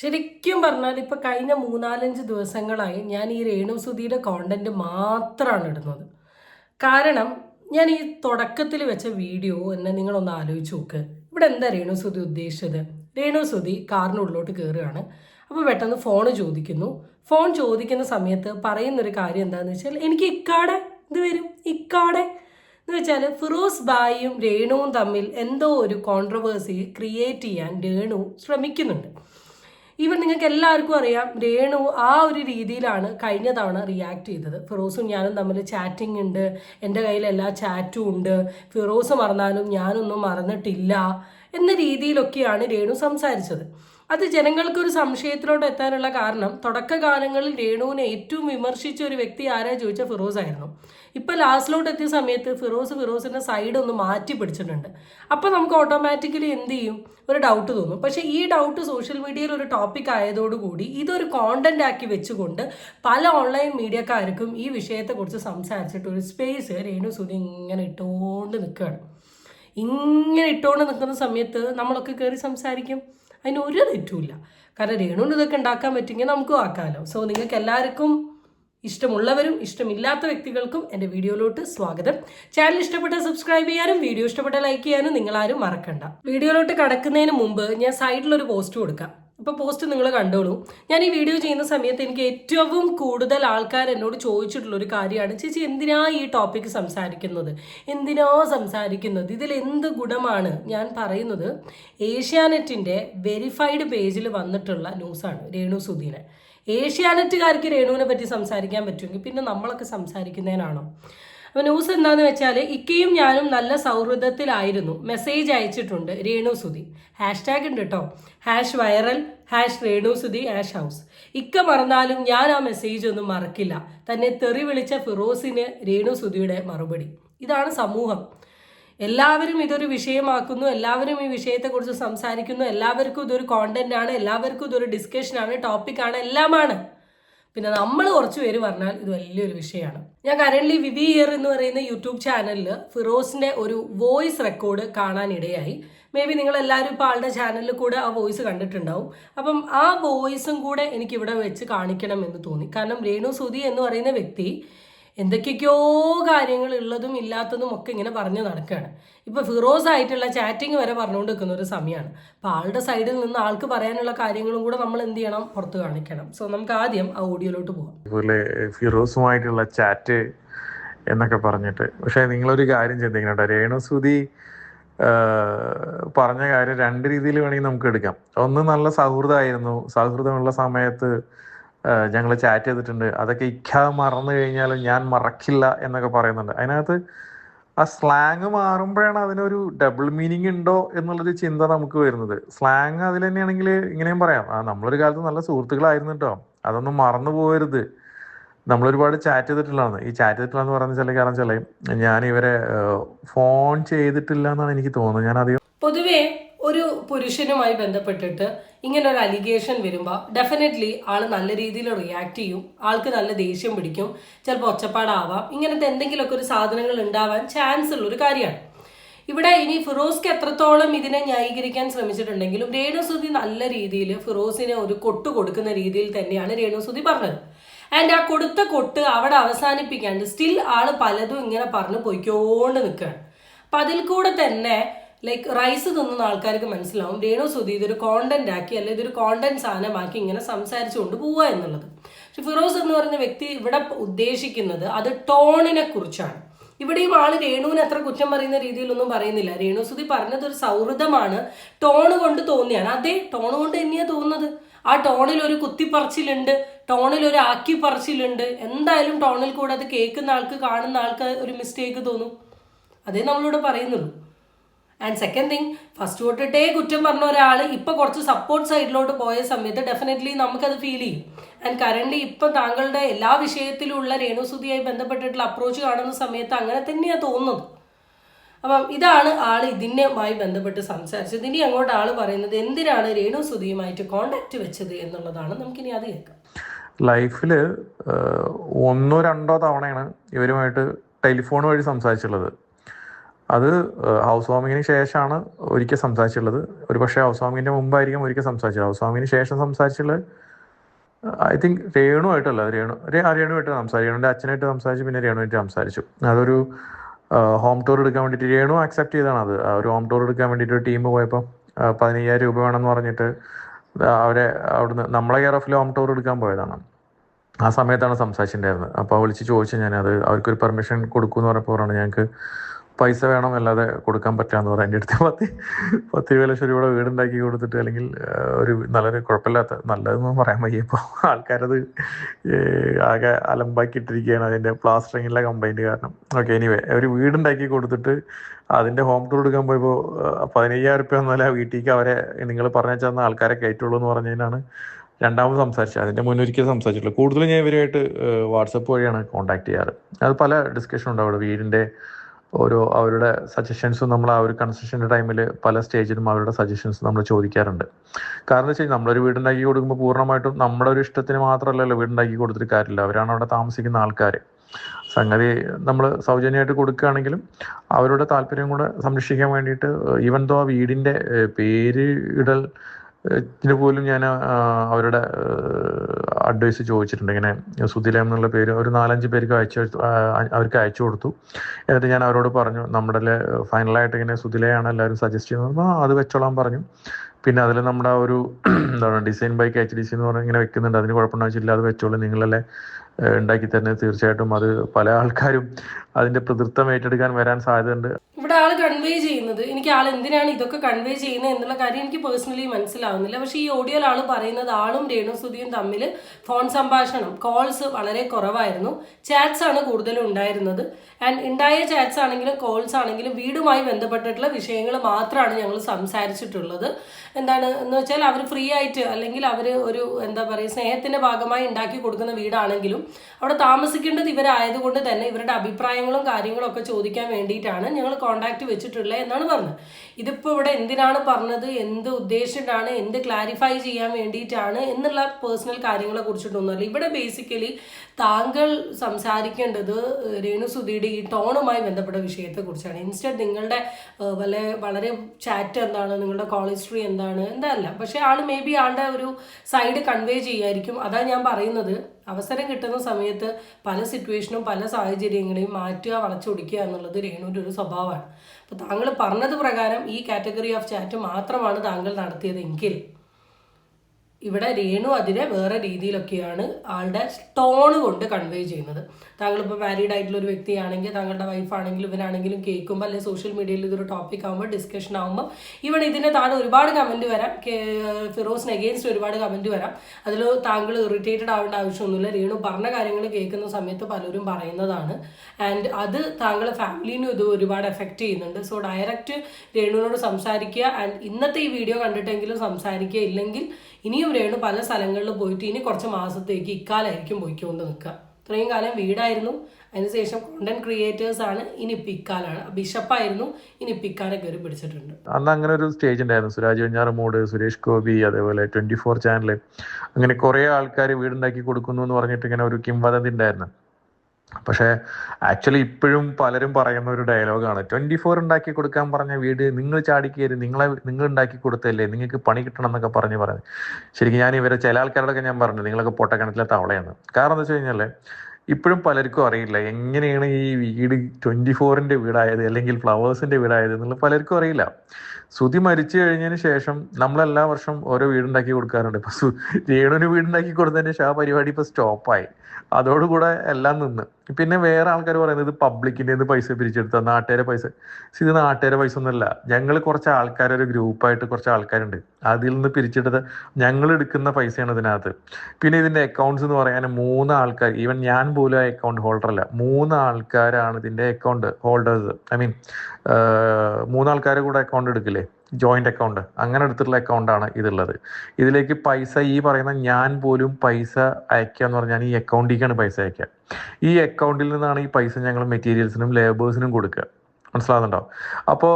ശരിക്കും പറഞ്ഞാൽ ഇപ്പൊ കഴിഞ്ഞ മൂന്നാലഞ്ച് ദിവസങ്ങളായി ഞാൻ ഈ രേണു സുധിയുടെ കോണ്ടന്റ് മാത്രമാണ് ഇടുന്നത്. കാരണം ഞാൻ ഈ തുടക്കത്തിൽ വെച്ച വീഡിയോ എന്നെ നിങ്ങളൊന്ന് ആലോചിച്ച് നോക്ക്. ഇവിടെ എന്താ രേണു സുധി ഉദ്ദേശിച്ചത്? രേണു സുധി കാറിനുള്ളിലോട്ട് കയറുകയാണ് അപ്പോൾ പെട്ടെന്ന് ഫോൺ ചോദിക്കുന്നു. ഫോൺ ചോദിക്കുന്ന സമയത്ത് പറയുന്നൊരു കാര്യം എന്താണെന്ന് വെച്ചാൽ എനിക്ക് ഇക്കാടെ ഇത് വരും? ഇക്കാടെ എന്ന് വെച്ചാൽ ഫിറോസ് ബായിയും രേണുവും തമ്മിൽ എന്തോ ഒരു കോൺട്രവേഴ്സി ക്രിയേറ്റ് ചെയ്യാൻ രേണു ശ്രമിക്കുന്നുണ്ട്. ഈവൻ നിങ്ങൾക്ക് എല്ലാവർക്കും അറിയാം രേണു ആ ഒരു രീതിയിലാണ് കഴിഞ്ഞ തവണ റിയാക്ട് ചെയ്തത്. ഫിറോസും ഞാനും തമ്മിൽ ചാറ്റിംഗ് ഉണ്ട് എന്റെ കയ്യിൽ എല്ലാ ചാറ്റും ഉണ്ട്. ഫിറോസ് മറന്നാലും ഞാനൊന്നും മറന്നിട്ടില്ല എന്ന രീതിയിലൊക്കെയാണ് രേണു സംസാരിച്ചത്. അത് ജനങ്ങൾക്കൊരു സംശയത്തിലോട്ട് എത്താനുള്ള കാരണം തുടക്കകാലങ്ങളിൽ രേണുവിനെ ഏറ്റവും വിമർശിച്ച ഒരു വ്യക്തി ആരാ ചോദിച്ച ഫിറോസ് ആയിരുന്നു. ഇപ്പൊ ലാസ്റ്റിലോട്ട് എത്തിയ സമയത്ത് ഫിറോസ് ഫിറോസിന്റെ സൈഡ് ഒന്ന് മാറ്റി പിടിച്ചിട്ടുണ്ട്. അപ്പോൾ നമുക്ക് ഓട്ടോമാറ്റിക്കലി എന്ത് ചെയ്യും? ഒരു ഡൗട്ട് തോന്നും. പക്ഷേ ഈ ഡൗട്ട് സോഷ്യൽ മീഡിയയിൽ ഒരു ടോപ്പിക് ആയതോടുകൂടി ഇതൊരു കോണ്ടന്റ് ആക്കി വെച്ചുകൊണ്ട് പല ഓൺലൈൻ മീഡിയക്കാർക്കും ഈ വിഷയത്തെക്കുറിച്ച് സംസാരിച്ചിട്ട് ഒരു സ്പേസ് രേണു സുധി ഇങ്ങനെ ഇട്ടുകൊണ്ട് നിൽക്കുകയാണ് ഇങ്ങനെ ഇട്ടുകൊണ്ട് നിൽക്കുന്ന സമയത്ത് നമ്മളൊക്കെ കയറി സംസാരിക്കും. അതിന് ഒരു തെറ്റുമില്ല. കാരണം രേണുവിന് ഇതൊക്കെ ഉണ്ടാക്കാൻ പറ്റുമെങ്കിൽ നമുക്കും ആക്കാമല്ലോ സോ നിങ്ങൾക്ക് എല്ലാവർക്കും ഇഷ്ടമുള്ളവരും ഇഷ്ടമില്ലാത്ത വ്യക്തികൾക്കും എന്റെ വീഡിയോയിലോട്ട് സ്വാഗതം. ചാനൽ ഇഷ്ടപ്പെട്ട സബ്സ്ക്രൈബ് ചെയ്യാനും വീഡിയോ ഇഷ്ടപ്പെട്ട ലൈക്ക് ചെയ്യാനും നിങ്ങളാരും മറക്കണ്ട. വീഡിയോയിലോട്ട് കടക്കുന്നതിന് മുമ്പ് ഞാൻ സൈഡിലൊരു പോസ്റ്റ് കൊടുക്കാം. അപ്പോൾ പോസ്റ്റ് നിങ്ങൾ കണ്ടോളൂ. ഞാൻ ഈ വീഡിയോ ചെയ്യുന്ന സമയത്ത് എനിക്ക് ഏറ്റവും കൂടുതൽ ആൾക്കാർ എന്നോട് ചോദിച്ചിട്ടുള്ള ഒരു കാര്യമാണ് ചേച്ചി എന്തിനാ ഈ ടോപ്പിക് സംസാരിക്കുന്നത്? എന്തിനാ സംസാരിക്കുന്നത്? ഇതിൽ എന്ത് ഗുണമാണ്? ഞാൻ പറയുന്നത് ഏഷ്യാനെറ്റിന്റെ വെരിഫൈഡ് പേജിൽ വന്നിട്ടുള്ള ന്യൂസാണ് രേണു സുധീനെ ഏഷ്യാനെറ്റുകാർക്ക് രേണുവിനെ പറ്റി സംസാരിക്കാൻ പറ്റുമെങ്കിൽ പിന്നെ നമ്മളൊക്കെ സംസാരിക്കുന്നതിനാണോ? അപ്പോൾ ന്യൂസ് എന്താന്ന് വെച്ചാൽ ഇക്കയും ഞാനും നല്ല സൗഹൃദത്തിലായിരുന്നു. മെസ്സേജ് അയച്ചിട്ടുണ്ട് രേണു സുധി. ഹാഷ്ടാഗ് ഉണ്ട് കേട്ടോ hash viral hash Renu Sudhi hash house. ഇക്ക മറന്നാലും ഞാൻ ആ മെസ്സേജ് ഒന്നും മറക്കില്ല. തന്നെ തെറി വിളിച്ച ഫിറോസിന് രേണു സുധിയുടെ മറുപടി. ഇതാണ് സമൂഹം. എല്ലാവരും ഇതൊരു വിഷയമാക്കുന്നു എല്ലാവരും ഈ വിഷയത്തെക്കുറിച്ച് സംസാരിക്കുന്നു എല്ലാവർക്കും ഇതൊരു കോണ്ടന്റ് ആണ് എല്ലാവർക്കും ഇതൊരു ഡിസ്കഷനാണ് ടോപ്പിക്കാണ് എല്ലാമാണ്. പിന്നെ നമ്മൾ കുറച്ച് പേര് പറഞ്ഞാൽ ഇത് വലിയൊരു വിഷയമാണ്. ഞാൻ കറന്റ് വിവി ഇയർ എന്ന് പറയുന്ന യൂട്യൂബ് ചാനലിൽ ഫിറോസിന്റെ ഒരു വോയിസ് റെക്കോർഡ് കാണാനിടയായി. മേ ബി നിങ്ങൾ എല്ലാവരും ഇപ്പോൾ ആളുടെ ചാനലിൽ കൂടെ ആ വോയിസ് കണ്ടിട്ടുണ്ടാവും. അപ്പം ആ വോയിസും കൂടെ എനിക്ക് ഇവിടെ വെച്ച് കാണിക്കണം എന്ന് തോന്നി. കാരണം രേണു സുധി എന്ന് പറയുന്ന വ്യക്തി എന്തൊക്കെയൊക്കെയോ കാര്യങ്ങൾ ഉള്ളതും ഇല്ലാത്തതും ഒക്കെ ഇങ്ങനെ പറഞ്ഞു നടക്കുകയാണ് ഇപ്പൊ ഫിറോസ് ആയിട്ടുള്ള ചാറ്റിംഗ് വരെ പറഞ്ഞുകൊണ്ട് നിൽക്കുന്ന ഒരു സമയമാണ് അപ്പോൾ ആളുടെ സൈഡിൽ നിന്ന് ആൾക്ക് പറയാനുള്ള കാര്യങ്ങളും കൂടെ നമ്മൾ എന്ത് ചെയ്യണം? പുറത്ത് കാണിക്കണം. സോ നമുക്ക് ആദ്യം ആ ഓഡിയോയിലോട്ട് പോകാം അതുപോലെ ഫിറോസുമായിട്ടുള്ള ചാറ്റ് എന്നൊക്കെ പറഞ്ഞിട്ട്. പക്ഷെ നിങ്ങളൊരു കാര്യം ചിന്തിക്കണം രേണുസുതി പറഞ്ഞ കാര്യം രണ്ട് രീതിയിൽ വേണമെങ്കിൽ നമുക്ക് എടുക്കാം. ഒന്ന് നല്ല സൗഹൃദമായിരുന്നു. സൗഹൃദമുള്ള സമയത്ത് ഞങ്ങൾ ചാറ്റ് ചെയ്തിട്ടുണ്ട്. അതൊക്കെ ഇക്ക മറന്നു കഴിഞ്ഞാലും ഞാൻ മറക്കില്ല എന്നൊക്കെ പറയുന്നുണ്ട്. അതിനകത്ത് ആ സ്ലാങ് മാറുമ്പോഴാണ് അതിനൊരു ഡബിൾ മീനിങ് ഉണ്ടോ എന്നുള്ളൊരു ചിന്ത നമുക്ക് വരുന്നത്. സ്ലാങ് അതിൽ തന്നെയാണെങ്കിൽ ഇങ്ങനെയും പറയാം. ആ നമ്മളൊരു കാലത്ത് നല്ല സുഹൃത്തുക്കളായിരുന്നു കേട്ടോ അതൊന്നും മറന്നു പോകരുത്. നമ്മൾ ഒരുപാട് ചാറ്റ് ചെയ്തിട്ടുള്ളതാണ്. ഈ ചാറ്റ് ചെയ്തിട്ടുള്ള എന്ന് പറയുന്ന ചില കാരണം ചില ഞാൻ ഇവരെ ഫോൺ ചെയ്തിട്ടില്ല എന്നാണ് എനിക്ക് തോന്നുന്നത്. ഞാൻ അധികം പൊതുവേ ഒരു പുരുഷനുമായി ബന്ധപ്പെട്ടിട്ട് ഇങ്ങനെ ഒരു അലിഗേഷൻ വരുമ്പോൾ ഡെഫിനറ്റ്ലി ആൾ നല്ല രീതിയിൽ റിയാക്ട് ചെയ്യും. ആൾക്ക് നല്ല ദേഷ്യം പിടിക്കും. ചിലപ്പോൾ ഒച്ചപ്പാടാവാം. ഇങ്ങനത്തെ എന്തെങ്കിലുമൊക്കെ ഒരു സാധനങ്ങൾ ഉണ്ടാവാൻ ചാൻസ് ഉള്ളൊരു കാര്യമാണ്. ഇവിടെ ഇനി ഫിറോസ്ക്ക് എത്രത്തോളം ഇതിനെ ന്യായീകരിക്കാൻ ശ്രമിച്ചിട്ടുണ്ടെങ്കിലും രേണുസുതി നല്ല രീതിയിൽ ഫിറോസിനെ ഒരു കൊട്ട് കൊടുക്കുന്ന രീതിയിൽ തന്നെയാണ് രേണുസുതി പറഞ്ഞത്. ആൻഡ് ആ കൊടുത്ത കൊട്ട് അവിടെ അവസാനിപ്പിക്കാണ്ട് സ്റ്റിൽ ആൾ പലതും ഇങ്ങനെ പറഞ്ഞു പൊയ്ക്കോണ്ട് നിൽക്കുകയാണ് അപ്പൊ അതിൽ കൂടെ തന്നെ ലൈക്ക് റൈസ് തിന്നുന്ന ആൾക്കാർക്ക് മനസ്സിലാവും. രേണു സുധി ഇതൊരു കോണ്ടന്റ് ആക്കി അല്ലെ ഇതൊരു കോണ്ടന്റ് സാധനമാക്കി ഇങ്ങനെ സംസാരിച്ചുകൊണ്ട് പോവുക എന്നുള്ളത്. പക്ഷെ ഫിറോസ് എന്ന് പറയുന്ന വ്യക്തി ഇവിടെ ഉദ്ദേശിക്കുന്നത് അത് ടോണിനെ കുറിച്ചാണ്. ഇവിടെയും ആൾ രേണുവിന് അത്ര കുറ്റം പറയുന്ന രീതിയിലൊന്നും പറയുന്നില്ല. രേണു സുധി പറഞ്ഞത് ഒരു സൗഹൃദമാണ്. ടോണ് കൊണ്ട് തോന്നിയാണ്. അതെ ടോണ് കൊണ്ട് തന്നെയാ തോന്നുന്നത്. ആ ടോണിൽ ഒരു കുത്തിപ്പറച്ചിലുണ്ട്. ടോണിൽ ഒരു ആക്കി പറച്ചിലുണ്ട് എന്തായാലും ടോണിൽ കൂടെ അത് കേൾക്കുന്ന ആൾക്ക് കാണുന്ന ആൾക്ക് ഒരു മിസ്റ്റേക്ക് തോന്നും. അതേ നമ്മളിവിടെ പറയുന്നുള്ളൂ. ആൻഡ് സെക്കൻഡ് തിങ് ഫസ്റ്റ് തൊട്ടിട്ടേ കുറ്റം പറഞ്ഞ ഒരാൾ ഇപ്പോൾ കുറച്ച് സപ്പോർട്ട് സൈഡിലോട്ട് പോയ സമയത്ത് ഡെഫിനറ്റ്ലി നമുക്കത് ഫീൽ ചെയ്യും. ആൻഡ് കറന്റ് ഇപ്പം താങ്കളുടെ എല്ലാ വിഷയത്തിലുള്ള രേണുസുതിയായി ബന്ധപ്പെട്ടിട്ടുള്ള അപ്രോച്ച് കാണുന്ന സമയത്ത് അങ്ങനെ തന്നെയാണ് തോന്നുന്നത്. അപ്പം ഇതാണ് ആൾ ഇതിനുമായി ബന്ധപ്പെട്ട് സംസാരിച്ചത്. ഇനി അങ്ങോട്ട് ആൾ പറയുന്നത് എന്തിനാണ് രേണു സുധിയുമായിട്ട് കോണ്ടാക്ട് വെച്ചത് എന്നുള്ളതാണ് നമുക്കിനി അത് കേൾക്കാം. ലൈഫിൽ ഒന്നോ രണ്ടോ തവണയാണ് ഇവരുമായിട്ട് ടെലിഫോൺ വഴി സംസാരിച്ചുള്ളത് അത് ഹൗസ് വാമിങ്ങിന് ശേഷമാണ് ഒരിക്കൽ സംസാരിച്ചിട്ടുള്ളത്. ഒരു പക്ഷേ ഹൗസ് വാമിങ്ങിന്റെ മുമ്പായിരിക്കും ഒരിക്കൽ സംസാരിച്ചത്. ഹൗസ് വാമിങ്ങിന് ശേഷം സംസാരിച്ചുള്ളത് ഐ തിങ്ക് രേണുമായിട്ടല്ല രേണു രേണുമായിട്ട് സംസാരിച്ചു. രേണുവിന്റെ അച്ഛനായിട്ട് സംസാരിച്ചു പിന്നെ രേണുവായിട്ട് സംസാരിച്ചു. അതൊരു ഹോം ടൂർ എടുക്കാൻ വേണ്ടിയിട്ട് രേണു അക്സെപ്റ്റ് ചെയ്താണ് അത്. ഒരു ഹോം ടൂർ എടുക്കാൻ വേണ്ടിയിട്ട് ഒരു ടീം പോയപ്പോൾ പതിനയ്യായിരം രൂപ വേണമെന്ന് പറഞ്ഞിട്ട് അവരെ അവിടുന്ന് നമ്മളെ കെയർ ഓഫിൽ ഹോം ടൂർ എടുക്കാൻ പോയതാണ്. ആ സമയത്താണ് സംസാരിച്ചിട്ടുണ്ടായിരുന്നത്. അപ്പോൾ വിളിച്ച് ചോദിച്ചു ഞാൻ അത് അവർക്കൊരു പെർമിഷൻ കൊടുക്കുമെന്ന് പറഞ്ഞപ്പോൾ പറഞ്ഞു ഞങ്ങൾക്ക് പൈസ വേണം അല്ലാതെ കൊടുക്കാൻ പറ്റാന്ന് പറയാം. എന്റെ അടുത്ത് പത്ത് പത്ത് ഇരുപത് ലക്ഷം രൂപയുടെ വീടുണ്ടാക്കി കൊടുത്തിട്ട് അല്ലെങ്കിൽ ഒരു നല്ലൊരു കുഴപ്പമില്ലാത്ത നല്ലതെന്നൊന്നും പറയാൻ വയ്യ. ഇപ്പോൾ ആൾക്കാരത് ആകെ അലമ്പാക്കിയിട്ടിരിക്കുകയാണ് അതിന്റെ പ്ലാസ്റ്ററിങ്ങിലെ കംപ്ലൈന്റ് കാരണം. ഓക്കെ എനിവേ ഒരു വീടുണ്ടാക്കി കൊടുത്തിട്ട് അതിന്റെ ഹോം ടൂർ എടുക്കാൻ പോയപ്പോൾ പതിനയ്യായിരം റുപ്യ ആ വീട്ടിലേക്ക് അവരെ നിങ്ങൾ പറഞ്ഞു തന്ന ആൾക്കാരെ കയറ്റുള്ളൂ എന്ന് പറഞ്ഞതിനാണ് രണ്ടാമത് സംസാരിച്ചത്. അതിന്റെ മുന്നൊരിക്കൽ സംസാരിച്ചിട്ടുള്ളൂ. കൂടുതലും ഞാൻ ഇവരുമായിട്ട് വാട്സപ്പ് വഴിയാണ് കോൺടാക്ട് ചെയ്യാറ്. അത് പല ഡിസ്കഷൻ ഉണ്ട് വീടിന്റെ ഓരോ അവരുടെ സജഷൻസും നമ്മൾ ആ ഒരു കൺസ്ട്രക്ഷന്റെ ടൈമിൽ പല സ്റ്റേജിലും അവരുടെ സജഷൻസ് നമ്മൾ ചോദിക്കാറുണ്ട്. കാരണം എന്താ വെച്ചാൽ നമ്മളൊരു വീടുണ്ടാക്കി കൊടുക്കുമ്പോൾ പൂർണമായിട്ടും നമ്മുടെ ഒരു ഇഷ്ടത്തിന് മാത്രമല്ലല്ലോ വീടുണ്ടാക്കി കൊടുത്തിട്ട് കാര്യമില്ല. അവരാണ് അവിടെ താമസിക്കുന്ന ആൾക്കാർ സംഗതി നമ്മൾ സൗജന്യമായിട്ട് കൊടുക്കുകയാണെങ്കിലും അവരുടെ താല്പര്യം കൂടെ സംരക്ഷിക്കാൻ വേണ്ടിയിട്ട് ഈവൻ ദോ ആ വീടിന്റെ പേര് ഇടൽ ത്തിന് പോലും ഞാൻ അവരുടെ അഡ്വൈസ് ചോദിച്ചിട്ടുണ്ട്. ഇങ്ങനെ സുധിലേം എന്നുള്ള പേര് ഒരു നാലഞ്ച് പേർക്ക് അയച്ചു അവർക്ക് അയച്ചു കൊടുത്തു. എന്നിട്ട് ഞാൻ അവരോട് പറഞ്ഞു നമ്മുടെ ഫൈനലായിട്ട് ഇങ്ങനെ സുധിലയാണ് എല്ലാവരും സജസ്റ്റ് ചെയ്യുന്നത്. അത് വെച്ചോളാൻ പറഞ്ഞു. പിന്നെ അതിൽ നമ്മുടെ ഒരു എന്താണ് design bike H D C എന്ന് പറഞ്ഞാൽ ഇങ്ങനെ വെക്കുന്നുണ്ട്. അതിന് കുഴപ്പമുണ്ടാവില്ല അത് വെച്ചോളൂ. നിങ്ങളല്ലേ ഉണ്ടാക്കി തന്നെ തീർച്ചയായിട്ടും അത് പല ആൾക്കാരും അതിന്റെ പ്രതിർത്ഥം ഏറ്റെടുക്കാൻ വരാൻ സാധ്യതയുണ്ട്. ഇവിടെ ആൾ ചെയ്യുന്നത് എനിക്ക് ആൾ എന്തിനാണ് ഇതൊക്കെ കൺവേ ചെയ്യുന്നത് എന്നുള്ള കാര്യം എനിക്ക് പേഴ്സണലി മനസ്സിലാവുന്നില്ല. പക്ഷേ ഈ ഓഡിയോയിൽ ആൾ പറയുന്നത് ആളും രേണുസുതിയും തമ്മിൽ ഫോൺ സംഭാഷണം കോൾസ് വളരെ കുറവായിരുന്നു. ചാറ്റ്സ് ആണ് കൂടുതലും ഉണ്ടായിരുന്നത്. ആൻഡ് ഉണ്ടായ ചാറ്റ്സ് ആണെങ്കിലും കോൾസ് ആണെങ്കിലും വീടുമായി ബന്ധപ്പെട്ടിട്ടുള്ള വിഷയങ്ങൾ മാത്രമാണ് ഞങ്ങൾ സംസാരിച്ചിട്ടുള്ളത്. എന്താണ്? എന്ന് വെച്ചാൽ അവർ ഫ്രീ ആയിട്ട് അല്ലെങ്കിൽ അവർ ഒരു എന്താ പറയുക സ്നേഹത്തിന്റെ ഭാഗമായി ഉണ്ടാക്കി കൊടുക്കുന്ന വീടാണെങ്കിലും അവിടെ താമസിക്കേണ്ടത് ഇവരായതുകൊണ്ട് തന്നെ ഇവരുടെ അഭിപ്രായങ്ങളും കാര്യങ്ങളും ഒക്കെ ചോദിക്കാൻ വേണ്ടിയിട്ടാണ് ഞങ്ങൾ കോൺടാക്ട് വെച്ചിട്ടുള്ളത്. എന്നാണ് പറഞ്ഞത് ഇതിപ്പോൾ ഇവിടെ എന്തിനാണ് പറഞ്ഞത്? എന്ത് ഉദ്ദേശിച്ചിട്ടാണ്? എന്ത് ക്ലാരിഫൈ ചെയ്യാൻ വേണ്ടിയിട്ടാണ് എന്നുള്ള പേഴ്സണൽ കാര്യങ്ങളെ കുറിച്ചിട്ടൊന്നുമല്ല. ഇവിടെ ബേസിക്കലി താങ്കൾ സംസാരിക്കേണ്ടത് രേണു സുധിയുടെ ഈ ടോണുമായി ബന്ധപ്പെട്ട വിഷയത്തെ കുറിച്ചാണ് ഇൻസ്റ്റഡ് നിങ്ങളുടെ വല്ല വളരെ ചാറ്റ് എന്താണ് നിങ്ങളുടെ കോളേജ് ഹിസ്റ്ററി എന്താണ് എന്തല്ല. പക്ഷേ ആൾ മേ ബി ആളുടെ ഒരു സൈഡ് കൺവേ ചെയ്യായിരിക്കും. അതാ ഞാൻ പറയുന്നത്. അവസരം കിട്ടുന്ന സമയത്ത് പല സിറ്റുവേഷനും പല സാഹചര്യങ്ങളെയും മാറ്റുക വളച്ചൊടിക്കുക എന്നുള്ളത് രേണുവിന്റെ ഒരു സ്വഭാവമാണ്. അപ്പോൾ താങ്കൾ പറഞ്ഞത് പ്രകാരം ഈ കാറ്റഗറി ഓഫ് ചാറ്റ് മാത്രമാണ് താങ്കൾ നടത്തിയതെങ്കിൽ ഇവിടെ രേണു അതിനെ വേറെ രീതിയിലൊക്കെയാണ് ആളുടെ സ്റ്റോൺ കൊണ്ട് കൺവേ ചെയ്യുന്നത്. താങ്കളിപ്പോൾ മാരീഡ് ആയിട്ടുള്ള ഒരു വ്യക്തിയാണെങ്കിൽ താങ്കളുടെ വൈഫാണെങ്കിലും ഇവനാണെങ്കിലും കേൾക്കുമ്പോൾ അല്ലെങ്കിൽ സോഷ്യൽ മീഡിയയിൽ ഇതൊരു ടോപ്പിക് ആകുമ്പോൾ ഡിസ്കഷൻ ആകുമ്പോൾ ഇവിടെ ഇതിനെ താഴെ ഒരുപാട് കമന്റ് വരാം. ഫിറോസിന് എഗെയിൻസ്റ്റ് ഒരുപാട് കമന്റ് വരാം. അതിൽ താങ്കൾ ഇറിറ്റേറ്റഡ് ആവേണ്ട ആവശ്യമൊന്നുമില്ല. രേണു പറഞ്ഞ കാര്യങ്ങൾ കേൾക്കുന്ന സമയത്ത് പലരും പറയുന്നതാണ്. ആൻഡ് അത് താങ്കളെ ഫാമിലിനും ഇത് ഒരുപാട് എഫക്റ്റ് ചെയ്യുന്നുണ്ട്. സോ ഡയറക്റ്റ് രേണുവിനോട് സംസാരിക്കുക. ആൻഡ് ഇന്നത്തെ ഈ വീഡിയോ കണ്ടിട്ടെങ്കിലും സംസാരിക്കുക. ഇല്ലെങ്കിൽ ഇനിയും രേണു പല സ്ഥലങ്ങളിൽ പോയിട്ട് ഇനി കുറച്ച് മാസത്തേക്ക് ഇക്കാലായിരിക്കും പോയിക്കൊണ്ട് നിൽക്കുക. ഇത്രയും കാലം വീടായിരുന്നു. അതിനുശേഷം കോണ്ടന്റ് ക്രിയേറ്റേഴ്സ് ആണ്. ഇനി പിക്കാലാണ് ബിഷപ്പായിരുന്നു ഇനി ഇപ്പം ഇക്കാനെ കയറി പിടിച്ചിട്ടുണ്ട്. അന്ന് അങ്ങനെ ഒരു സ്റ്റേജ് ഉണ്ടായിരുന്നു. സുരാജ് വെഞ്ഞാറമൂട് സുരേഷ് ഗോപി അതേപോലെ ട്വന്റി ഫോർ ചാനൽ അങ്ങനെ കുറെ ആൾക്കാർ വീടുണ്ടാക്കി കൊടുക്കുന്നു എന്ന് പറഞ്ഞിട്ട് ഇങ്ങനെ ഒരു കിംവദന്തി ഉണ്ടായിരുന്നു. പക്ഷേ ആക്ച്വലി ഇപ്പോഴും പലരും പറയുന്ന ഒരു ഡയലോഗാണ് ട്വന്റി ഫോർ ഉണ്ടാക്കി കൊടുക്കാൻ പറഞ്ഞ വീട് നിങ്ങൾ ചാടിക്കയറി നിങ്ങളെ നിങ്ങൾ ഉണ്ടാക്കി കൊടുത്തല്ലേ നിങ്ങൾക്ക് പണി കിട്ടണം എന്നൊക്കെ പറഞ്ഞ് പറഞ്ഞു. ശരിക്കും ഞാൻ ഇവരെ ചില ആൾക്കാരോടൊക്കെ ഞാൻ പറഞ്ഞു നിങ്ങളൊക്കെ പൊട്ടക്കിണറ്റിലെ തവളയാണ്. കാരണം എന്താ വെച്ച് കഴിഞ്ഞാൽ ഇപ്പോഴും പലർക്കും അറിയില്ല എങ്ങനെയാണ് ഈ വീട് ട്വന്റി ഫോറിന്റെ വീടായത് അല്ലെങ്കിൽ ഫ്ലവേഴ്സിന്റെ വീടായത് എന്നുള്ളത് പലർക്കും അറിയില്ല. സുതി മരിച്ചു കഴിഞ്ഞതിന് ശേഷം നമ്മൾ എല്ലാ വർഷം ഓരോ വീടുണ്ടാക്കി കൊടുക്കാറുണ്ട്. ഇപ്പൊ രേണുവിന് വീടുണ്ടാക്കി കൊടുത്തതിന് ശേഷം ആ പരിപാടി ഇപ്പൊ സ്റ്റോപ്പായി. അതോടുകൂടെ എല്ലാം നിന്ന്. പിന്നെ വേറെ ആൾക്കാർ പറയുന്നത് ഇത് പബ്ലിക്കിന്റെ നിന്ന് പൈസ പിരിച്ചെടുത്ത നാട്ടുകാരെ പൈസ. ഇത് നാട്ടുകാരെ പൈസ ഒന്നുമല്ല. ഞങ്ങൾ കുറച്ച് ആൾക്കാർ ഒരു ഗ്രൂപ്പായിട്ട് കുറച്ച് ആൾക്കാരുണ്ട്. അതിൽ നിന്ന് പിരിച്ചെടുത്ത ഞങ്ങൾ എടുക്കുന്ന പൈസയാണ് ഇതിനകത്ത്. പിന്നെ ഇതിന്റെ അക്കൗണ്ട്സ് എന്ന് പറയാൻ മൂന്ന് ആൾക്കാർ ഈവൻ ഞാൻ പോലും ആ അക്കൗണ്ട് ഹോൾഡർ അല്ല. മൂന്ന് ആൾക്കാരാണ് ഇതിന്റെ അക്കൗണ്ട് ഹോൾഡേഴ്സ് ഐ മീൻ മൂന്നാൾക്കാരെ കൂടെ അക്കൗണ്ട് എടുക്കില്ലേ? ജോയിന്റ് അക്കൗണ്ട് അങ്ങനെ എടുത്തിട്ടുള്ള അക്കൗണ്ടാണ് ഇതുള്ളത്. ഇതിലേക്ക് പൈസ ഈ പറയുന്ന ഞാൻ പോലും പൈസ അയക്കുക എന്ന് പറഞ്ഞാൽ ഈ അക്കൗണ്ടിലേക്കാണ് പൈസ അയക്കുക ഈ അക്കൗണ്ടിൽ നിന്നാണ് ഈ പൈസ ഞങ്ങൾ മെറ്റീരിയൽസിനും ലേബേഴ്സിനും കൊടുക്കുക. മനസ്സിലാകുന്നുണ്ടോ അപ്പോൾ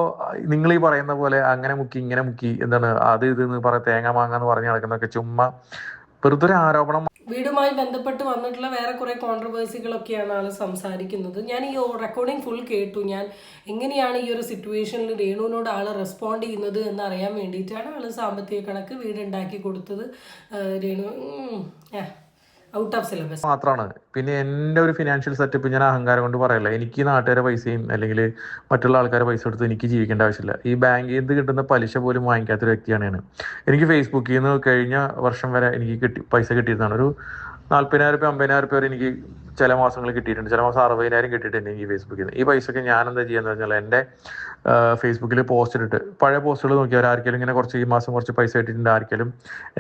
നിങ്ങൾ ഈ പറയുന്ന പോലെ അങ്ങനെ മുക്കി ഇങ്ങനെ മുക്കി എന്താണ് അത് ഇത് എന്ന് പറയാം തേങ്ങ മാങ്ങ എന്ന് പറഞ്ഞ് നടക്കുന്നതൊക്കെ ചുമ്മാ വെറുതെ ഒരു ആരോപണം വീടുമായി ബന്ധപ്പെട്ട് വന്നിട്ടുള്ള വേറെ കുറേ കോൺട്രവേഴ്സികളൊക്കെയാണ് ആൾ സംസാരിക്കുന്നത്. ഞാൻ ഈ റെക്കോർഡിംഗ് ഫുൾ കേട്ടു. ഞാൻ എങ്ങനെയാണ് ഈ ഒരു സിറ്റുവേഷനിൽ രേണുവിനോട് ആൾ റെസ്പോണ്ട് ചെയ്യുന്നത് എന്ന് അറിയാൻ വേണ്ടിയിട്ടാണ് ആൾ സാമ്പത്തിക കണക്ക് വീടുണ്ടാക്കി കൊടുത്തത്. രേണു ഔട്ട് ഓഫ് സിലബസ് മാത്രമാണ് പിന്നെ എന്റെ ഒരു ഫിനാൻഷ്യൽ സെറ്റപ്പ് ഞാൻ അഹങ്കാരം കൊണ്ട് പറയല്ല. എനിക്ക് നാട്ടുകാരെ പൈസയും അല്ലെങ്കിൽ മറ്റുള്ള ആൾക്കാരെ പൈസ എടുത്ത് എനിക്ക് ജീവിക്കേണ്ട ആവശ്യമില്ല. ഈ ബാങ്കിൽ നിന്ന് കിട്ടുന്ന പലിശ പോലും വാങ്ങിക്കാത്തൊരു വ്യക്തിയാണ് ഞാൻ. എനിക്ക് ഫേസ്ബുക്കിൽ നിന്ന് കഴിഞ്ഞ വർഷം വരെ എനിക്ക് കിട്ടി പൈസ കിട്ടിയിരുന്നതാണ്. ഒരു നാൽപ്പതിനായിരം രൂപ അമ്പതിനായിരം രൂപ വരെ എനിക്ക് ചില മാസങ്ങൾ കിട്ടിയിട്ടുണ്ട്. ചില മാസം അറുപതിനായിരം കിട്ടിയിട്ടുണ്ട് എനിക്ക് ഫേസ്ബുക്കിൽ. നിന്ന് ഈ പൈസയൊക്കെ ഞാൻ എന്താ ചെയ്യുന്നത് വെച്ചാൽ എന്റെ ഫേസ്ബുക്കിൽ പോസ്റ്റ് ഇട്ടിട്ട് പഴയ പോസ്റ്റുകൾ നോക്കിയാൽ ആർക്കെങ്കിലും ഇങ്ങനെ കുറച്ച് ഈ മാസം കുറച്ച് പൈസ കിട്ടിയിട്ടുണ്ട് ആർക്കെങ്കിലും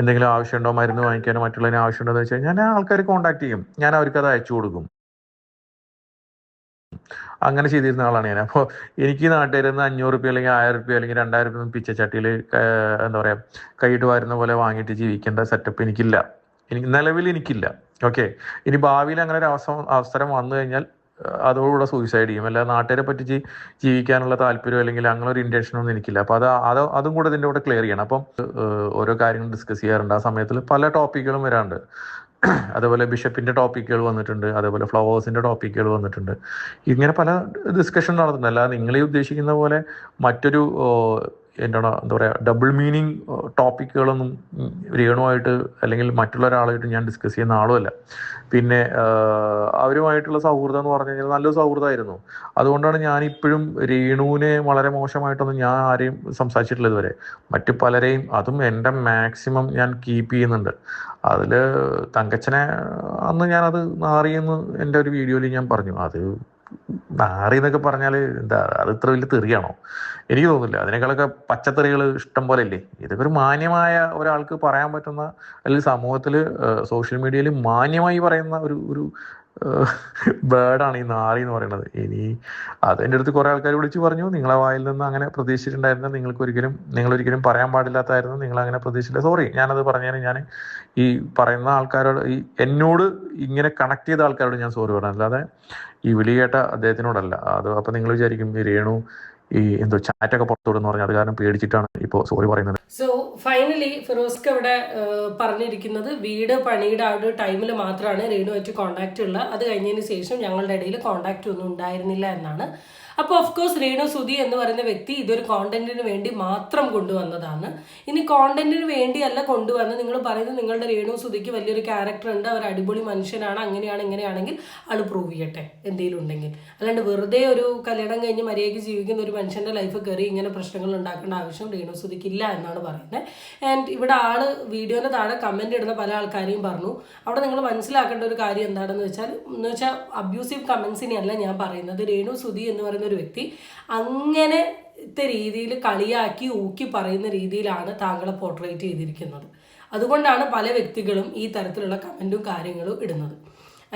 എന്തെങ്കിലും ആവശ്യമുണ്ടോ മരുന്ന് വാങ്ങിക്കാനോ മറ്റുള്ളതിന് ആവശ്യമുണ്ടോ എന്ന് വെച്ചാൽ ഞാൻ ആൾക്കാർ കോൺടാക്ട് ചെയ്യും. ഞാൻ അവർക്ക് അത് അയച്ചു കൊടുക്കും. അങ്ങനെ ചെയ്തിരുന്ന ആളാണ് ഞാൻ. അപ്പോൾ എനിക്ക് നാട്ടിൽ നിന്ന് അഞ്ഞൂറ് റുപ്യ അല്ലെങ്കിൽ ആയിരം റുപ്യ അല്ലെങ്കിൽ രണ്ടായിരം റുപ്യ പിച്ചച്ചട്ടിയിൽ എന്താ പറയുക കൈയിട്ട് വരുന്ന പോലെ വാങ്ങിയിട്ട് ജീവിക്കേണ്ട സെറ്റപ്പ് എനിക്കില്ല. എനിക്ക് നിലവിൽ എനിക്കില്ല. ഓക്കെ ഇനി ഭാവിയിൽ അങ്ങനെ ഒരു അവസരം അവസരം വന്നു കഴിഞ്ഞാൽ അതോടുകൂടെ സൂയിസൈഡ് ചെയ്യും. അല്ലാതെ നാട്ടുകാരെ പറ്റിച്ച് ജീവിക്കാനുള്ള താല്പര്യം അല്ലെങ്കിൽ അങ്ങനെ ഒരു ഇന്റൻഷനൊന്നും എനിക്കില്ല. അപ്പോൾ അത് അത് അതും കൂടെ ഇതിന്റെ കൂടെ ക്ലിയർ ചെയ്യണം. അപ്പം ഓരോ കാര്യങ്ങൾ ഡിസ്കസ് ചെയ്യാറുണ്ട്. ആ സമയത്തിൽ പല ടോപ്പിക്കുകളും വരാറുണ്ട്. അതേപോലെ ബിഷപ്പിന്റെ ടോപ്പിക്കുകൾ വന്നിട്ടുണ്ട്. അതേപോലെ ഫ്ലവേഴ്സിന്റെ ടോപ്പിക്കുകൾ വന്നിട്ടുണ്ട്. ഇങ്ങനെ പല ഡിസ്കഷൻ നടത്തുന്നുണ്ട്. അല്ലാതെ നിങ്ങളീ ഉദ്ദേശിക്കുന്ന പോലെ മറ്റൊരു എന്താണ് എന്താ പറയുക ഡബിൾ മീനിങ് ടോപ്പിക്കുകളൊന്നും രേണുമായിട്ട് അല്ലെങ്കിൽ മറ്റുള്ള ഒരാളായിട്ട് ഞാൻ ഡിസ്കസ് ചെയ്യുന്ന ആളുമല്ല. പിന്നെ അവരുമായിട്ടുള്ള സൗഹൃദം എന്ന് പറഞ്ഞു കഴിഞ്ഞാൽ നല്ലൊരു സൗഹൃദമായിരുന്നു. അതുകൊണ്ടാണ് ഞാൻ ഇപ്പോഴും രേണുവിനെ വളരെ മോശമായിട്ടൊന്നും ഞാൻ ആരെയും സംസാരിച്ചിട്ടില്ല ഇതുവരെ. മറ്റു പലരെയും അതും എന്റെ മാക്സിമം ഞാൻ കീപ്പ് ചെയ്യുന്നുണ്ട്. അതിൽ തങ്കച്ചനെ അന്ന് ഞാനത് മാറിയെന്ന് എന്റെ ഒരു വീഡിയോയിൽ ഞാൻ പറഞ്ഞു. അത് നാറി എന്നൊക്കെ പറഞ്ഞാൽ എന്താ അത് ഇത്ര വലിയ തെറിയാണോ? എനിക്ക് തോന്നുന്നില്ല. അതിനേക്കാളൊക്കെ പച്ചത്തെറികൾ ഇഷ്ടം പോലെ അല്ലേ ഇതൊക്കെ ഒരു മാന്യമായ ഒരാൾക്ക് പറയാൻ പറ്റുന്ന അല്ലെങ്കിൽ സമൂഹത്തിൽ സോഷ്യൽ മീഡിയയിൽ മാന്യമായി പറയുന്ന ഒരു ഒരു ബേർഡാണ് ഈ നാളി എന്ന് പറയുന്നത് ഇനി അത് എന്റെ അടുത്ത് കുറേ ആൾക്കാർ വിളിച്ച് പറഞ്ഞു നിങ്ങളെ വായിൽ നിന്ന് അങ്ങനെ പ്രതീക്ഷിച്ചിട്ടുണ്ടായിരുന്നു നിങ്ങൾക്ക് ഒരിക്കലും നിങ്ങൾ ഒരിക്കലും പറയാൻ പാടില്ലാത്തായിരുന്നു നിങ്ങൾ അങ്ങനെ പ്രതീക്ഷിച്ചില്ല. സോറി ഞാനത് പറഞ്ഞതിന് ഞാൻ ഈ പറയുന്ന ആൾക്കാരോട് ഈ എന്നോട് ഇങ്ങനെ കണക്ട് ചെയ്ത ആൾക്കാരോട് ഞാൻ സോറി പറഞ്ഞു അല്ലാതെ ഈ വിളി കേട്ട അദ്ദേഹത്തിനോടല്ല. അത് അപ്പം നിങ്ങൾ വിചാരിക്കും ഈ രേണു ഈ എന്തോ ചാറ്റൊക്കെ പുറത്തു വിടുന്നു പറഞ്ഞു അത് കാരണം പേടിച്ചിട്ടാണ് ഇപ്പോ സോറി പറയുന്നത്. സോ ഫൈനലി ഫിറോസ്ക്ക് ഏഹ്, പറഞ്ഞിരിക്കുന്നത് വീട് പണിയുടെ ആ ഒരു ടൈമിൽ മാത്രമാണ് റീനുമായിട്ട് കോണ്ടാക്റ്റ് ഉള്ളത് അത് കഴിഞ്ഞതിന് ശേഷം ഞങ്ങളുടെ ഇടയിൽ കോണ്ടാക്റ്റ് ഒന്നും ഉണ്ടായിരുന്നില്ല എന്നാണ്. അപ്പോൾ ഓഫ് കോഴ്സ് രേണു സുധി എന്ന് പറയുന്ന വ്യക്തി ഇതൊരു കോണ്ടന്റിന് വേണ്ടി മാത്രം കൊണ്ടുവന്നതാണ്. ഇനി കോണ്ടന്റിന് വേണ്ടിയല്ല കൊണ്ടുവന്ന് നിങ്ങൾ പറയുന്നത് നിങ്ങളുടെ രേണു സുധിക്ക് വലിയൊരു ക്യാരക്ടർ ഉണ്ട്. അവർ അടിപൊളി മനുഷ്യനാണ്. അങ്ങനെയാണ് ഇങ്ങനെയാണെങ്കിൽ ആൾ പ്രൂവ് ചെയ്യട്ടെ എന്തെങ്കിലും ഉണ്ടെങ്കിൽ. അല്ലാണ്ട് വെറുതെ ഒരു കല്യാണം കഴിഞ്ഞ് മര്യാദയ്ക്ക് ജീവിക്കുന്ന ഒരു മനുഷ്യന്റെ ലൈഫ് കയറി ഇങ്ങനെ പ്രശ്നങ്ങൾ ഉണ്ടാക്കേണ്ട ആവശ്യം രേണു സുധിക്ക് ഇല്ല എന്നാണ് പറയുന്നത് ആൻഡ് ഇവിടെ ആൾ വീഡിയോയുടെ താഴെ കമന്റ് ഇടുന്ന പല ആൾക്കാരെയും പറഞ്ഞു. അവിടെ നിങ്ങൾ മനസ്സിലാക്കേണ്ട ഒരു കാര്യം എന്താണെന്ന് വെച്ചാൽ എന്ന് വെച്ചാൽ അബ്യൂസീവ് കമന്റ്സിനെ അല്ല ഞാൻ പറയുന്നത്. രേണു സുധി എന്ന് പറയുന്ന ഒരു വ്യക്തി അങ്ങനത്തെ രീതിയിൽ കളിയാക്കി ഊക്കി പറയുന്ന രീതിയിലാണ് താങ്കളെ പോർട്രേറ്റ് ചെയ്തിരിക്കുന്നത്. അതുകൊണ്ടാണ് പല വ്യക്തികളും ഈ തരത്തിലുള്ള കമന്റും കാര്യങ്ങളും ഇടുന്നത്.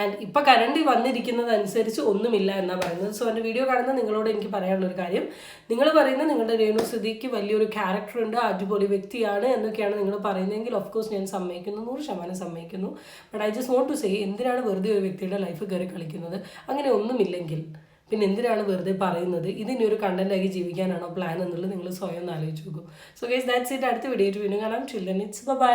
ആൻഡ് ഇപ്പം കരണ്ട് വന്നിരിക്കുന്നത് അനുസരിച്ച് ഒന്നുമില്ല എന്നാണ് പറയുന്നത്. സോ എന്റെ വീഡിയോ കാണുന്ന നിങ്ങളോട് എനിക്ക് പറയാനുള്ള ഒരു കാര്യം. നിങ്ങൾ പറയുന്നത് നിങ്ങളുടെ രേണു സ്ഥിതിക്ക് വലിയൊരു ക്യാരക്ടർ ഉണ്ട് അടിപൊളി വ്യക്തിയാണ് എന്നൊക്കെയാണ് നിങ്ങൾ പറയുന്നതെങ്കിൽ ഓഫ് കോഴ്സ് ഞാൻ സമ്മതിക്കുന്നു നൂറ് ശതമാനം സമ്മതിക്കുന്നു. But I just want to say എന്തിനാണ് വെറുതെ ഒരു വ്യക്തിയുടെ ലൈഫ് കയറി കളിക്കുന്നത്? അങ്ങനെ ഒന്നുമില്ലെങ്കിൽ. പിന്നെ എന്തിനാണ് വെറുതെ പറയുന്നത്? ഇതിനി ഒരു കണ്ടന്റാക്കി ജീവിക്കാനാണോ പ്ലാൻ എന്നുള്ളത് നിങ്ങൾ സ്വയം ഒന്ന് ആലോചിച്ച് നോക്കും. സോ ഗൈസ് ദാറ്റ്സ് ഇറ്റ് അടുത്ത വീഡിയോ വീണ്ടും കാണാം. Children it's by